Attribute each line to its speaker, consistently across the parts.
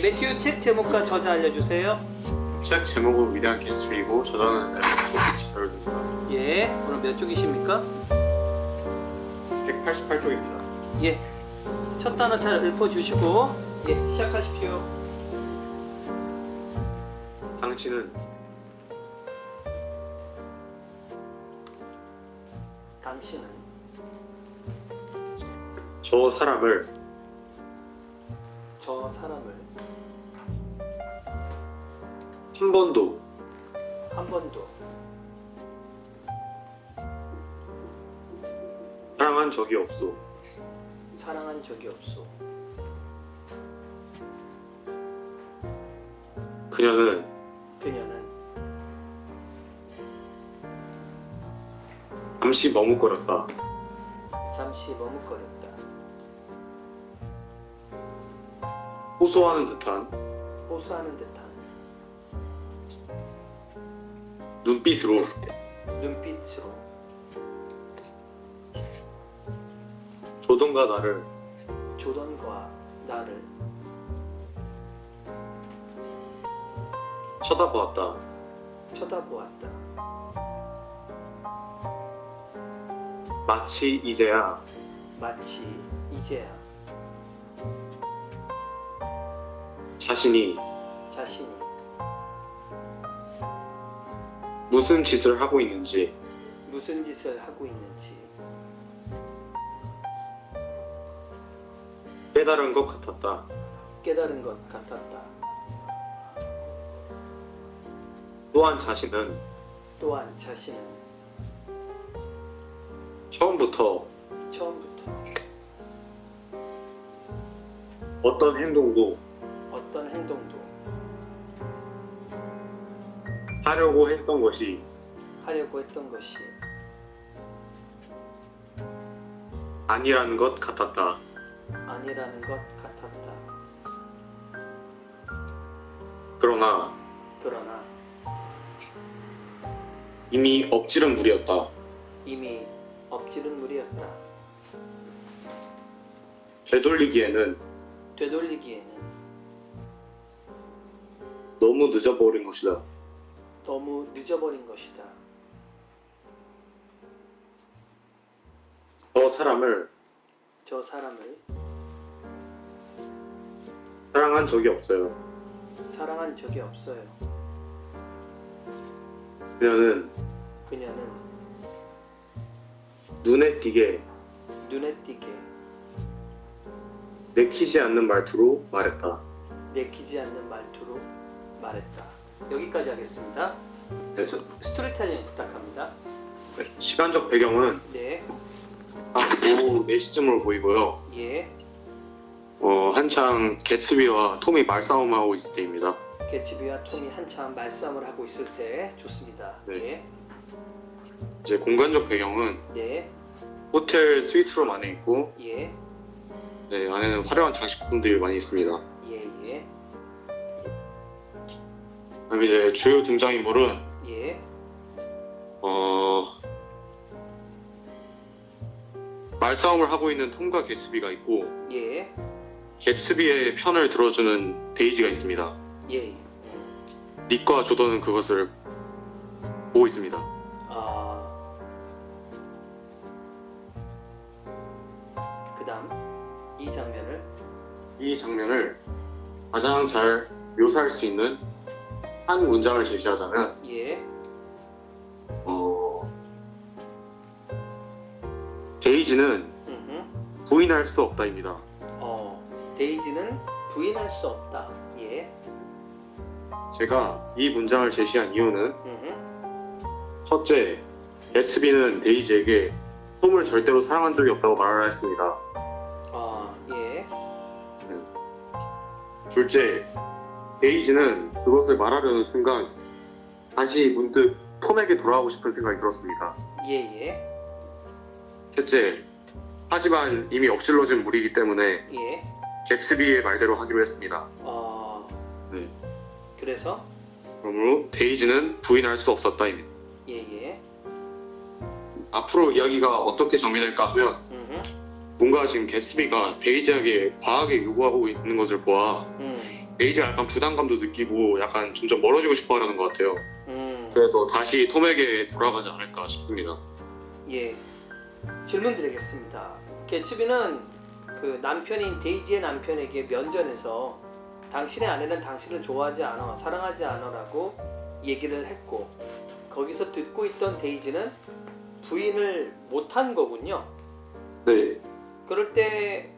Speaker 1: 예, 매튜 책 제목과 저자 알려주세요.
Speaker 2: 책 제목은 위대한 개츠비고 저자는 앨런 소피치설입니다.
Speaker 1: 예, 오늘 몇 쪽이십니까?
Speaker 2: 188쪽입니다.
Speaker 1: 예, 첫 단어 잘 읊어주시고 예, 시작하십시오.
Speaker 2: 당신은
Speaker 1: 당신은
Speaker 2: 저 사람을
Speaker 1: 저 사람을
Speaker 2: 한 번도
Speaker 1: 한 번도
Speaker 2: 사랑한 적이 없소.
Speaker 1: 사랑한 적이 없소.
Speaker 2: 그녀는
Speaker 1: 그녀는
Speaker 2: 잠시 머뭇거렸다.
Speaker 1: 잠시 머뭇거렸다.
Speaker 2: 호소하는 듯한
Speaker 1: 호소하는 듯
Speaker 2: 눈빛으로.
Speaker 1: 눈빛으로.
Speaker 2: 조던과 나를.
Speaker 1: 조던과 나를.
Speaker 2: 쳐다보았다.
Speaker 1: 쳐다보았다.
Speaker 2: 마치 이제야.
Speaker 1: 마치 이제야.
Speaker 2: 자신이.
Speaker 1: 자신이
Speaker 2: 무슨 짓을 하고 있는지
Speaker 1: 무슨 짓을 하고 있는지
Speaker 2: 깨달은 것 같았다.
Speaker 1: 깨달은 것 같았다.
Speaker 2: 또한 자신은
Speaker 1: 또한 자신은
Speaker 2: 처음부터
Speaker 1: 처음부터
Speaker 2: 어떤 행동도
Speaker 1: 어떤 행동도
Speaker 2: 하려고 했던 것이
Speaker 1: 하려고 했던 것이
Speaker 2: 아니라는 것 같았다.
Speaker 1: 아니라는 것 같았다.
Speaker 2: 그러나
Speaker 1: 그러나
Speaker 2: 이미 엎지른 물이었다.
Speaker 1: 이미 엎지른 물이었다.
Speaker 2: 되돌리기에는
Speaker 1: 되돌리기에는
Speaker 2: 너무 늦어버린 것이다.
Speaker 1: 너무 늦어버린 것이다.
Speaker 2: 저 사람을
Speaker 1: 저 사람을
Speaker 2: 사랑한 적이 없어요.
Speaker 1: 사랑한 적이 없어요.
Speaker 2: 그녀는
Speaker 1: 그녀는
Speaker 2: 눈에 띄게
Speaker 1: 눈에 띄게
Speaker 2: 내키지 않는 말투로 말했다.
Speaker 1: 내키지 않는 말투로 말했다. 여기까지 하겠습니다.
Speaker 2: 네.
Speaker 1: 스토, 스토리텔링 부탁합니다.
Speaker 2: 시간적 배경은
Speaker 1: 네,
Speaker 2: 딱 오후 4시쯤으로 보이고요.
Speaker 1: 예.
Speaker 2: 어, 한창 개츠비와 톰이 말싸움하고 있을 때입니다.
Speaker 1: 개츠비와 톰이 한참 말싸움을 하고 있을 때 좋습니다.
Speaker 2: 네. 이제 공간적 배경은
Speaker 1: 예, 네,
Speaker 2: 호텔 스위트룸 안에 있고
Speaker 1: 예,
Speaker 2: 네, 안에는 화려한 장식품들이 많이 있습니다.
Speaker 1: 예, 예,
Speaker 2: 그다음에 이제 주요 등장인물은
Speaker 1: 예,
Speaker 2: 어 말싸움을 하고 있는 톰과 개츠비가 있고
Speaker 1: 예,
Speaker 2: 개츠비의 편을 들어주는 데이지가 있습니다.
Speaker 1: 예.
Speaker 2: 닉과 조던은 그것을 보고 있습니다.
Speaker 1: 아, 그다음 이 장면을
Speaker 2: 이 장면을 가장 잘 묘사할 수 있는 한 문장을 제시하자면
Speaker 1: 예,
Speaker 2: 어, 데이지는
Speaker 1: 음흠.
Speaker 2: 부인할 수 없다입니다.
Speaker 1: 어, 데이지는 부인할 수 없다. 예,
Speaker 2: 제가 이 문장을 제시한 이유는
Speaker 1: 음흠.
Speaker 2: 첫째, 개츠비는 데이지에게 톰을 절대로 사랑한 적이 없다고 말을 했습니다.
Speaker 1: 아, 예,
Speaker 2: 둘째, 데이지는 그것을 말하려는 순간 다시 문득 톰에게 돌아가고 싶은 생각이 들었습니다.
Speaker 1: 예, 예,
Speaker 2: 셋째, 하지만 이미 엎질러진 물이기 때문에
Speaker 1: 예.
Speaker 2: 객스비의 말대로 하기로 했습니다.
Speaker 1: 어,
Speaker 2: 네.
Speaker 1: 그래서
Speaker 2: 그러므로 데이지는 부인할 수 없었다입니다.
Speaker 1: 예, 예,
Speaker 2: 앞으로 이야기가 어떻게 정리될까 하면
Speaker 1: 음흠.
Speaker 2: 뭔가 지금 개스비가 데이지에게 과하게 요구하고 있는 것을 보아
Speaker 1: 음,
Speaker 2: 데이지가 약간 부담감도 느끼고 약간 점점 멀어지고 싶어하는 것 같아요.
Speaker 1: 음,
Speaker 2: 그래서 다시 톰에게 돌아가지 않을까 싶습니다.
Speaker 1: 예. 질문 드리겠습니다. 개츠비는 그 남편인 데이지의 남편에게 면전에서 당신의 아내는 당신을 좋아하지 않아, 사랑하지 않아라고 얘기를 했고 거기서 듣고 있던 데이지는 부인을 못한 거군요.
Speaker 2: 네,
Speaker 1: 그럴 때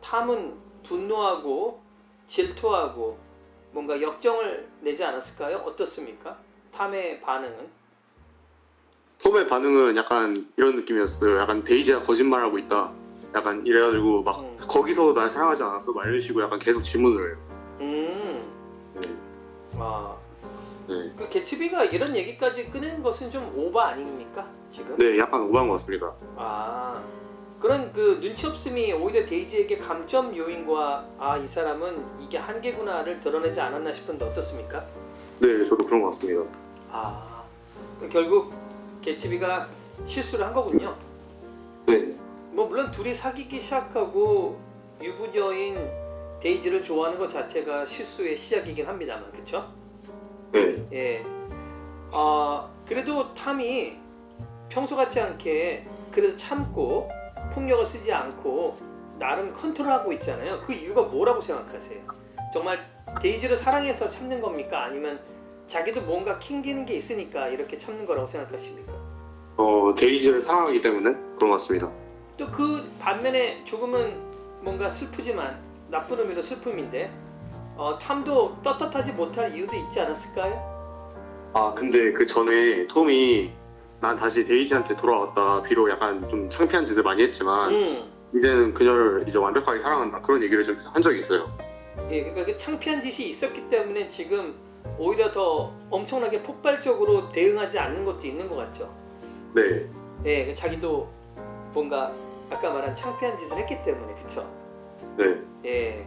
Speaker 1: 탐은 분노하고 질투하고 뭔가 역정을 내지 않았을까요? 어떻습니까? 탐의 반응은?
Speaker 2: 톰의 반응은 약간 이런 느낌이었어요. 약간 데이지가 거짓말하고 있다. 약간 이래가지고 막
Speaker 1: 음.
Speaker 2: 거기서 날 사랑하지 않았어? 막 이런 식으로 약간 계속 질문을 해요.
Speaker 1: 음,
Speaker 2: 네,
Speaker 1: 아,
Speaker 2: 네,
Speaker 1: 그 개츠비가 이런 얘기까지 꺼낸 것은 좀 오버 아닙니까? 지금?
Speaker 2: 네, 약간 오버한 것 같습니다.
Speaker 1: 아, 그런 그 눈치 없음이 오히려 데이지에게 감점 요인과 아, 이 사람은 이게 한계구나를 드러내지 않았나 싶은데 어떻습니까?
Speaker 2: 네, 저도 그런 것 같습니다.
Speaker 1: 아, 그 결국 개츠비가 실수를 한 거군요.
Speaker 2: 네,
Speaker 1: 뭐 물론 둘이 사귀기 시작하고 유부녀인 데이지를 좋아하는 것 자체가 실수의 시작이긴 합니다만, 그쵸?
Speaker 2: 네,
Speaker 1: 예. 아 그래도 탐이 평소 같지 않게 그래도 참고 폭력을 쓰지 않고 나름 컨트롤하고 있잖아요. 그 이유가 뭐라고 생각하세요? 정말 데이지를 사랑해서 참는 겁니까? 아니면 자기도 뭔가 킹기는 게 있으니까 이렇게 참는 거라고 생각하십니까?
Speaker 2: 어, 데이지를 사랑하기 때문에 그런 것 같습니다.
Speaker 1: 또 그 반면에 조금은 뭔가 슬프지만 나쁜 의미로 슬픔인데 어, 탐도 떳떳하지 못할 이유도 있지 않았을까요?
Speaker 2: 아, 근데 그 전에 톰이 난 다시 데이지한테 돌아왔다. 비록 약간 좀 창피한 짓을 많이 했지만
Speaker 1: 음.
Speaker 2: 이제는 그녀를 이제 완벽하게 사랑한다. 그런 얘기를 좀 한 적이 있어요.
Speaker 1: 예, 그러니까 그 창피한 짓이 있었기 때문에 지금 오히려 더 엄청나게 폭발적으로 대응하지 않는 것도 있는 것 같죠.
Speaker 2: 네,
Speaker 1: 예, 그 자기도 뭔가 아까 말한 창피한 짓을 했기 때문에 그쵸.
Speaker 2: 네,
Speaker 1: 예,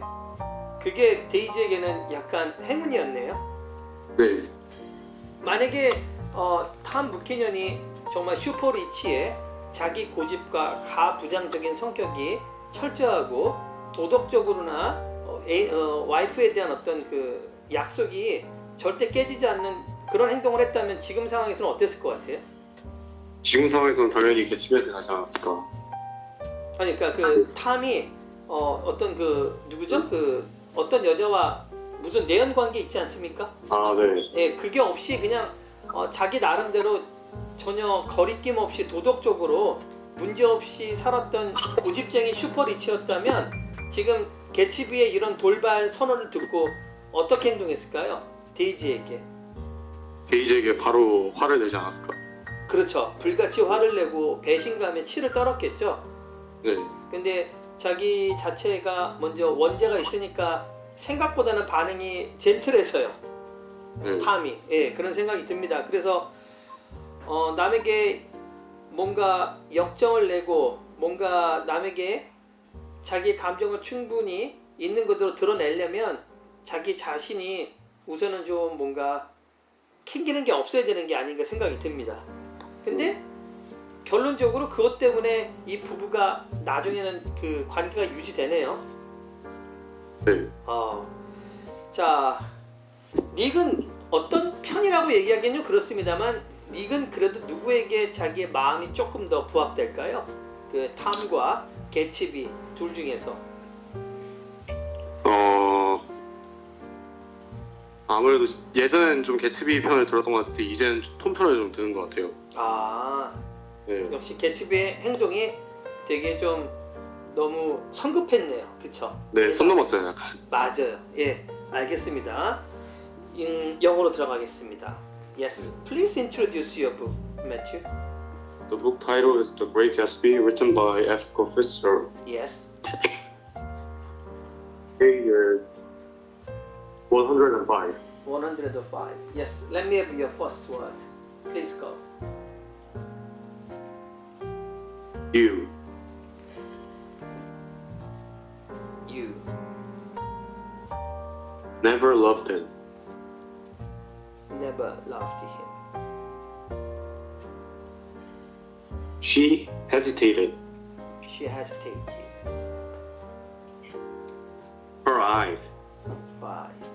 Speaker 1: 그게 데이지에게는 약간 행운이었네요.
Speaker 2: 네,
Speaker 1: 만약에 어, 탐 부캐년이 정말 슈퍼리치에 자기 고집과 가부장적인 성격이 철저하고 도덕적으로나 어, 애- 어, 와이프에 대한 어떤 그 약속이 절대 깨지지 않는 그런 행동을 했다면 지금 상황에서는 어땠을 것 같아요?
Speaker 2: 지금 상황에서는 당연히 개츠비한테 가지 않았을까.
Speaker 1: 아니 그러니까 그 탐이 어, 어떤 그 누구죠? 그 어떤 여자와 무슨 내연 관계 있지 않습니까?
Speaker 2: 아, 네,
Speaker 1: 예, 그게 없이 그냥 어, 자기 나름대로 전혀 거리낌 없이 도덕적으로 문제 없이 살았던 고집쟁이 슈퍼리치였다면 지금 개츠비의 이런 돌발 선언을 듣고 어떻게 행동했을까요? 데이지에게.
Speaker 2: 데이지에게 바로 화를 내지 않았을까.
Speaker 1: 그렇죠. 불같이 화를 내고 배신감에 치를 떨었겠죠.
Speaker 2: 네,
Speaker 1: 근데 자기 자체가 먼저 원죄가 있으니까 생각보다는 반응이 젠틀해서요.
Speaker 2: 네,
Speaker 1: 탐이 예 그런 생각이 듭니다. 그래서 어, 남에게 뭔가 역정을 내고 뭔가 남에게 자기 감정을 충분히 있는 그대로 드러내려면 자기 자신이 우선은 좀 뭔가 캥기는 게 없어야 되는 게 아닌가 생각이 듭니다. 근데 결론적으로 그것 때문에 이 부부가 나중에는 그 관계가 유지되네요.
Speaker 2: 네.
Speaker 1: 어, 자, 닉은 어떤 편이라고 얘기하기는 좀 그렇습니다만 닉은 그래도 누구에게 자기의 마음이 조금 더 부합될까요? 그 탐과 개츠비 둘 중에서
Speaker 2: 어 아무래도 예전엔 좀 개츠비 편을 들었던 것 같은데 이제는 톰 편을 좀 드는 것 같아요.
Speaker 1: 아
Speaker 2: 네,
Speaker 1: 역시 개츠비의 행동이 되게 좀 너무 성급했네요, 그쵸?
Speaker 2: 네, 손 넘었어요, 약간.
Speaker 1: 맞아요. 예, 알겠습니다. 인, 영어로 들어가겠습니다. Yes, please introduce your book, Matthew.
Speaker 2: The book title is The Great Gatsby, written by F. Scott Fitzgerald.
Speaker 1: Yes.
Speaker 2: Page is 105.
Speaker 1: 105. Yes, let me have your first word. Please go.
Speaker 2: You.
Speaker 1: You.
Speaker 2: Never loved him.
Speaker 1: Never loved him.
Speaker 2: She hesitated.
Speaker 1: She hesitated.
Speaker 2: Her eyes.
Speaker 1: advice.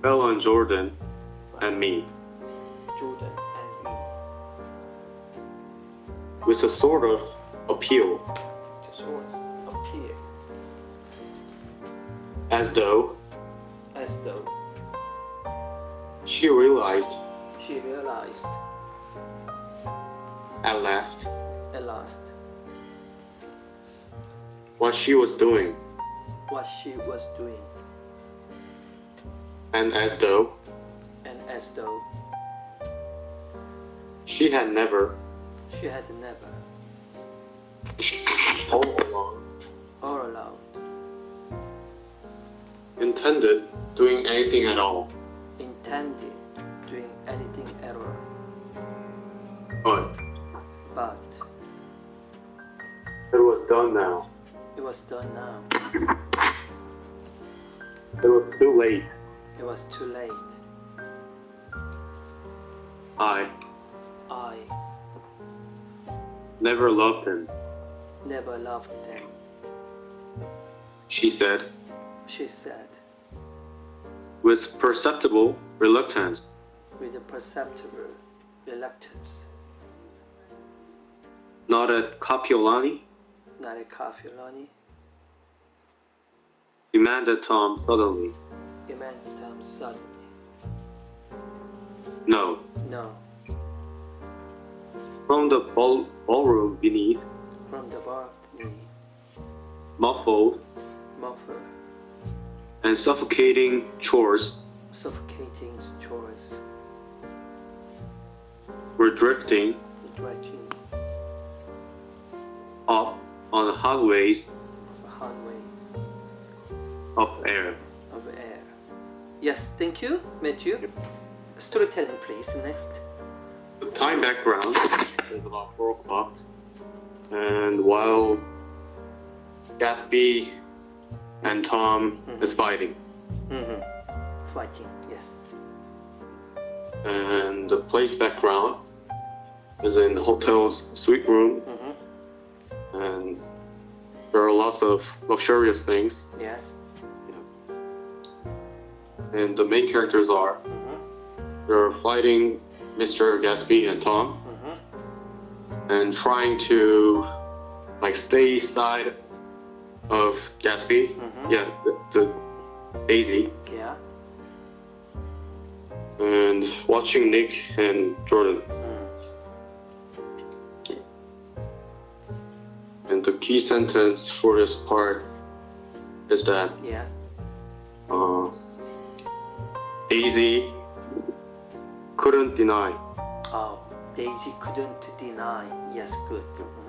Speaker 2: Bella and Jordan and me
Speaker 1: Jordan and me.
Speaker 2: with a sort of appeal,
Speaker 1: The source appear
Speaker 2: as though
Speaker 1: as though?
Speaker 2: She realized.
Speaker 1: She realized.
Speaker 2: At last.
Speaker 1: At last.
Speaker 2: What she was doing,
Speaker 1: what she was doing,
Speaker 2: and as though.
Speaker 1: And as though.
Speaker 2: She had never,
Speaker 1: she had never.
Speaker 2: All along,
Speaker 1: all along
Speaker 2: intended doing anything at all.
Speaker 1: intended doing anything at all.
Speaker 2: But
Speaker 1: But
Speaker 2: it was done now.
Speaker 1: it was done now.
Speaker 2: It was too late.
Speaker 1: It was too late.
Speaker 2: I
Speaker 1: I
Speaker 2: never loved him,
Speaker 1: never loved him.
Speaker 2: she said,
Speaker 1: she said,
Speaker 2: with perceptible reluctance.
Speaker 1: with a perceptible reluctance.
Speaker 2: Not at Kapiolani,
Speaker 1: Not a coffee, Lonnie.
Speaker 2: demanded Tom suddenly.
Speaker 1: demanded Tom suddenly.
Speaker 2: No.
Speaker 1: No,
Speaker 2: From the ball- ballroom beneath,
Speaker 1: from the balcony,
Speaker 2: muffled
Speaker 1: muffled,
Speaker 2: and suffocating chores
Speaker 1: suffocating chores,
Speaker 2: were drifting up on highways
Speaker 1: highway
Speaker 2: of air.
Speaker 1: of air. Yes, thank you, Matthew. Storytelling, please. Next.
Speaker 2: The time background is about 4 o'clock, and while Gatsby and Tom is fighting,
Speaker 1: Mm-hmm. Fighting. Yes.
Speaker 2: and the place background is in the hotel's suite room,
Speaker 1: Mm-hmm.
Speaker 2: and there are lots of luxurious things,
Speaker 1: Yes.
Speaker 2: and the main characters are
Speaker 1: Mm-hmm.
Speaker 2: they're fighting Mr. Gatsby and Tom,
Speaker 1: Mm-hmm.
Speaker 2: and trying to like stay side of Gatsby.
Speaker 1: Mhm.
Speaker 2: Yeah, the, the Daisy,
Speaker 1: Yeah.
Speaker 2: and watching Nick and Jordan.
Speaker 1: Mm.
Speaker 2: And the key sentence for this part is that
Speaker 1: Yes.
Speaker 2: uh, Daisy couldn't deny
Speaker 1: Oh, Daisy couldn't deny. Yes, good. Mm-hmm.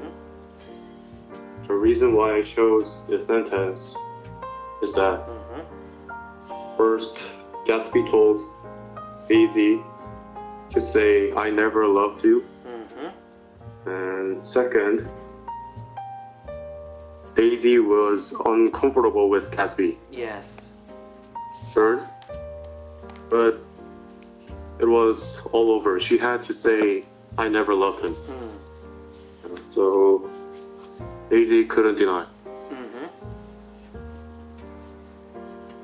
Speaker 2: The reason why I chose this sentence is that
Speaker 1: Mm-hmm.
Speaker 2: first Gatsby told Daisy to say I never loved you.
Speaker 1: Mm-hmm.
Speaker 2: And second, Daisy was uncomfortable with Gatsby.
Speaker 1: Yes.
Speaker 2: Third, but it was all over. She had to say, I never loved him.
Speaker 1: Mm.
Speaker 2: So Daisy couldn't deny.
Speaker 1: Mm-hmm.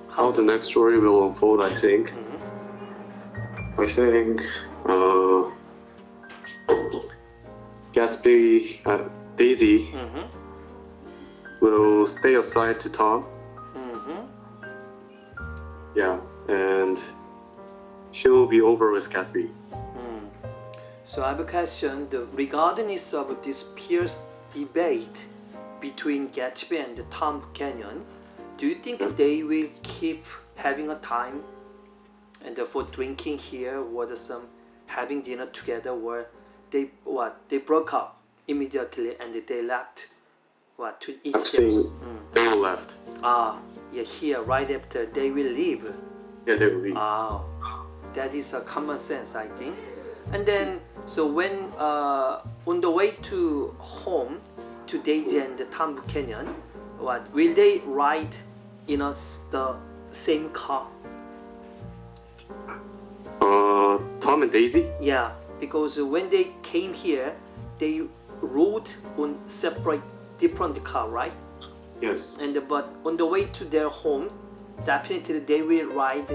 Speaker 2: How the next story will unfold, I think.
Speaker 1: Mm-hmm.
Speaker 2: I think uh, Gatsby, uh, Daisy
Speaker 1: Mm-hmm.
Speaker 2: will stay aside to Tom.
Speaker 1: Mm-hmm.
Speaker 2: Yeah, and she will be over with Gatsby.
Speaker 1: Mm. So I have a question. The, regardless of this fierce debate between Gatsby and the Tom Canyon, do you think they will keep having a time and for drinking here or some having dinner together or they what they broke up immediately and they left what to each
Speaker 2: think they will left.
Speaker 1: ah yeah here right after they will leave
Speaker 2: Yeah, they will leave.
Speaker 1: Ah, that is a common sense, I think. And then, so when uh, on the way to home to Daisy and Tom Canyon, what will they ride in a s the same car?
Speaker 2: Uh, Tom and Daisy?
Speaker 1: Yeah, because when they came here, they rode on separate, different car, right?
Speaker 2: Yes.
Speaker 1: and but on the way to their home, definitely they will ride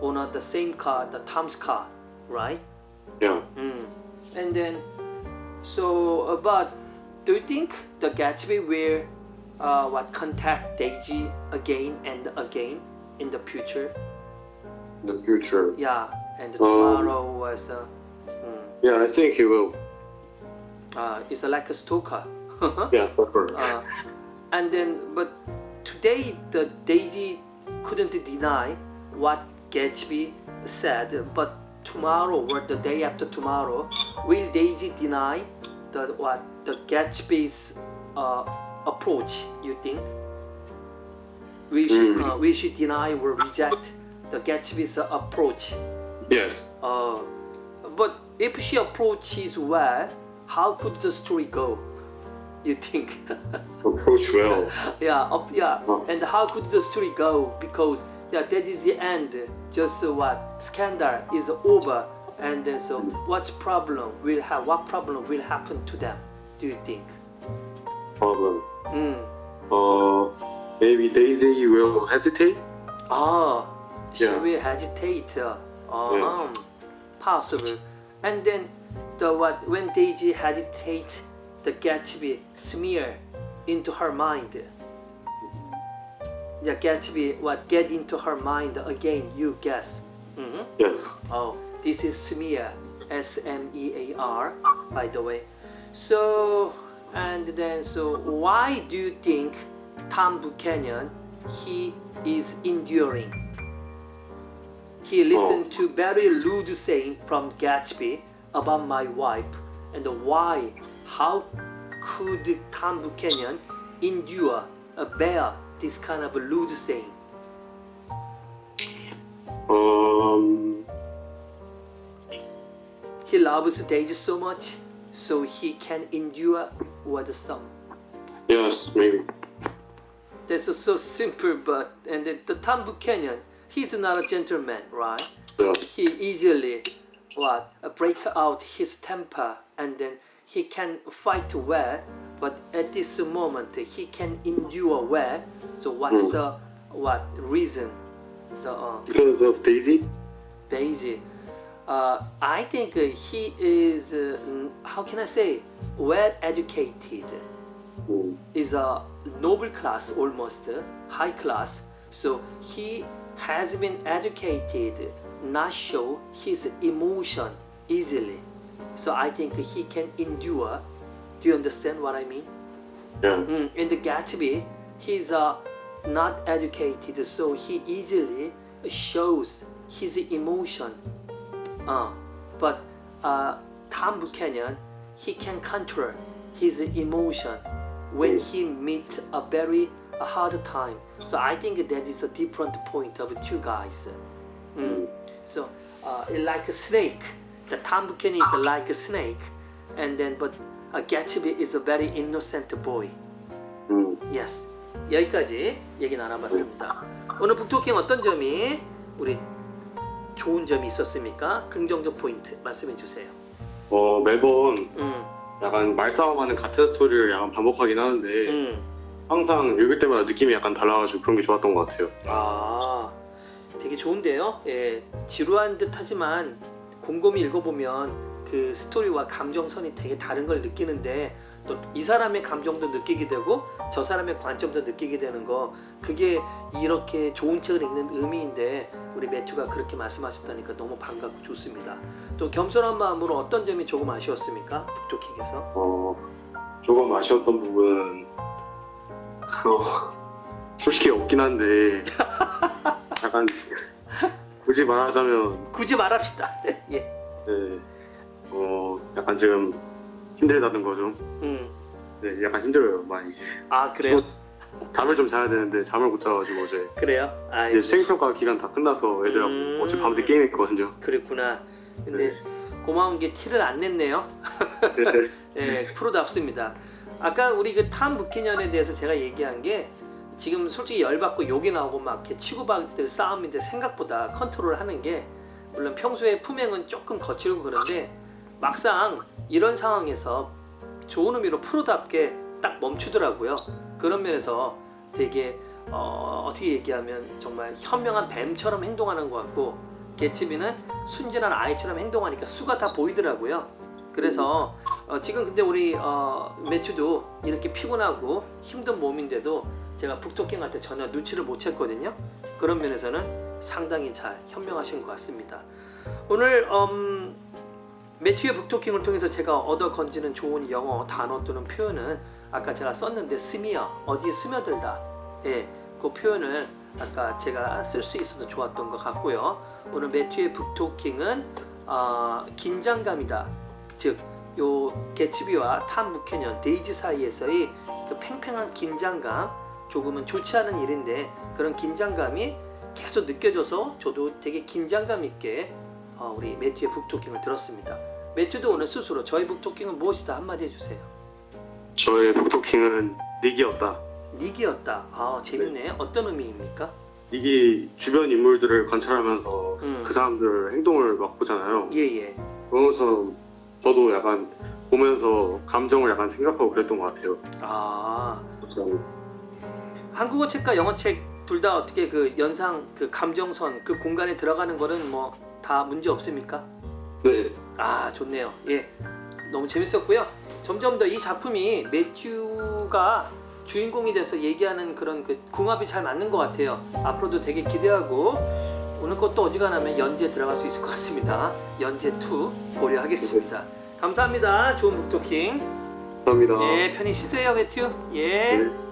Speaker 1: on uh, the same car, the Tom's car, right?
Speaker 2: Yeah.
Speaker 1: Mm. And then, so uh, but do you think the Gatsby will uh, what contact Daisy again and again in the future?
Speaker 2: In the future.
Speaker 1: Yeah, and
Speaker 2: Um,
Speaker 1: tomorrow was uh, mm,
Speaker 2: Yeah, I think he will.
Speaker 1: uh, it's like a stalker.
Speaker 2: Yeah, for sure.
Speaker 1: uh, and then, but today the Daisy couldn't deny what Gatsby said, but tomorrow or the day after tomorrow, will Daisy deny the what the Gatsby's uh, approach? You think? we should
Speaker 2: Mm.
Speaker 1: uh, will she deny or reject the Gatsby's uh, approach?
Speaker 2: yes.
Speaker 1: Uh, but if she approaches well, how could the story go? You think?
Speaker 2: Approach well.
Speaker 1: yeah, up, yeah.
Speaker 2: Oh.
Speaker 1: And how could the story go? Because yeah, that is the end. Just uh, what scandal is over, and then so what's problem will have? What problem will happen to them? Do you think?
Speaker 2: Problem.
Speaker 1: Mm.
Speaker 2: Uh, maybe Daisy will hesitate.
Speaker 1: Ah, she
Speaker 2: Yeah.
Speaker 1: will hesitate. Uh, um, possible. And then the what when Daisy hesitates, the Gatsby smear into her mind. Yeah, Gatsby what get into her mind again? You guess. hmm
Speaker 2: Yes.
Speaker 1: Oh, this is smear, S M E A R, by the way. So, and then, so why do you think Tom Buchanan he is enduring? He listened to very rude saying from Gatsby about my wife, and why? How could Tom Buchanan endure, uh, bear this kind of rude saying? Loves Daisy so much, so he can endure with some.
Speaker 2: Yes, maybe.
Speaker 1: That's so simple, but and then the Tom Buchanan, he's not a gentleman, right?
Speaker 2: Yeah.
Speaker 1: He easily what break out his temper, and then he can fight well, but at this moment he can endure well. So what's
Speaker 2: Mm.
Speaker 1: the what reason? The uh,
Speaker 2: Because of Daisy.
Speaker 1: Daisy. Uh, I think he is, uh, how can I say, well educated.
Speaker 2: Mm.
Speaker 1: Is a noble class almost, uh, high class. So he has been educated, not show his emotion easily. So I think he can endure. Do you understand what I mean?
Speaker 2: Yeah.
Speaker 1: Mm, in the Gatsby, he's uh, not educated, so he easily shows his emotion. Uh, but uh, Tom Buchanan, he can control his emotion when he meet a very a hard time. So I think that is a different point of two guys. Mm. So uh, it's like a snake. The Tom Buchanan is like a snake, and then but uh, Gatsby is a very innocent boy.
Speaker 2: Mm.
Speaker 1: Yes. 여기까지 얘기 나눠봤습니다. 오늘 북토킹 어떤 점이 우리 좋은 점이 있었습니까? 긍정적 포인트 말씀해 주세요.
Speaker 2: 어 매번
Speaker 1: 음,
Speaker 2: 약간 말싸움하는 같은 스토리를 약간 반복하긴 하는데
Speaker 1: 음.
Speaker 2: 항상 읽을 때마다 느낌이 약간 달라가지고 그런 게 좋았던 것 같아요.
Speaker 1: 아, 되게 좋은데요. 예, 지루한 듯 하지만 곰곰이 읽어보면 그 스토리와 감정선이 되게 다른 걸 느끼는데 또 이 사람의 감정도 느끼게 되고 저 사람의 관점도 느끼게 되는 거 그게 이렇게 좋은 책을 읽는 의미인데 우리 매튜가 그렇게 말씀하셨다니까 너무 반갑고 좋습니다. 또 겸손한 마음으로 어떤 점이 조금 아쉬웠습니까? 북토킹에서?
Speaker 2: 어 조금 아쉬웠던 부분은 어, 솔직히 없긴 한데 약간 굳이 말하자면
Speaker 1: 굳이 말합시다. 예.
Speaker 2: 네, 어 약간 지금 힘들다는 거죠.
Speaker 1: 음.
Speaker 2: 네, 약간 힘들어요 많이.
Speaker 1: 아 그래요?
Speaker 2: 잠을 좀 자야 되는데 잠을 못 자가지고 어제
Speaker 1: 그래요? 아
Speaker 2: 이제 수행평가 기간 다 끝나서 애들하고
Speaker 1: 음.
Speaker 2: 어제 밤새 게임했거든요.
Speaker 1: 그랬구나. 근데
Speaker 2: 네.
Speaker 1: 고마운 게 티를 안 냈네요.
Speaker 2: 네.
Speaker 1: 예, 프로답습니다. 아까 우리 그 탐 부키년에 대해서 제가 얘기한 게 지금 솔직히 열받고 욕이 나오고 막 이렇게 치고받을 싸움인데 생각보다 컨트롤 하는 게 물론 평소에 품행은 조금 거칠고 그런데 막상 이런 상황에서 좋은 의미로 프로답게 딱 멈추더라고요. 그런 면에서 되게 어, 어떻게 얘기하면 정말 현명한 뱀처럼 행동하는 것 같고 개츠비는 순진한 아이처럼 행동하니까 수가 다 보이더라고요. 그래서 어, 지금 근데 우리 어, 매튜도 이렇게 피곤하고 힘든 몸인데도 제가 북토킹 할 때 전혀 눈치를 못 챘거든요. 그런 면에서는 상당히 잘 현명하신 것 같습니다. 오늘 음, 매튜의 북토킹을 통해서 제가 얻어 건지는 좋은 영어 단어 또는 표현은 아까 제가 썼는데 스미어 어디에 스며들다 예, 그 표현을 아까 제가 쓸 수 있어서 좋았던 것 같고요. 오늘 매튜의 북토킹은 어, 긴장감이다. 즉, 요 개츠비와 탐 무캐년 데이지 사이에서의 그 팽팽한 긴장감 조금은 좋지 않은 일인데 그런 긴장감이 계속 느껴져서 저도 되게 긴장감 있게 어, 우리 매튜의 북토킹을 들었습니다. 매튜도 오늘 스스로 저희 북토킹은 무엇이다 한마디 해주세요.
Speaker 2: 저의 북토킹은 닉이었다.
Speaker 1: 닉이었다. 아 재밌네. 어떤 의미입니까?
Speaker 2: 닉이 주변 인물들을 관찰하면서
Speaker 1: 음.
Speaker 2: 그 사람들 행동을 막 보잖아요.
Speaker 1: 예예.
Speaker 2: 그러면서 저도 약간 보면서 감정을 약간 생각하고 그랬던 것 같아요.
Speaker 1: 아
Speaker 2: 그래서
Speaker 1: 한국어 책과 영어 책 둘 다 어떻게 그 연상 그 감정선 그 공간에 들어가는 거는 뭐다 문제 없습니까?
Speaker 2: 네,
Speaker 1: 아 좋네요. 예, 너무 재밌었고요. 점점 더 이 작품이 매튜가 주인공이 돼서 얘기하는 그런 그 궁합이 잘 맞는 것 같아요. 앞으로도 되게 기대하고 오늘 것도 어지간하면 연재 들어갈 수 있을 것 같습니다. 연재 2 고려하겠습니다. 감사합니다. 좋은 북토킹.
Speaker 2: 감사합니다.
Speaker 1: 예, 편히 쉬세요, 매튜. 예.
Speaker 2: 네.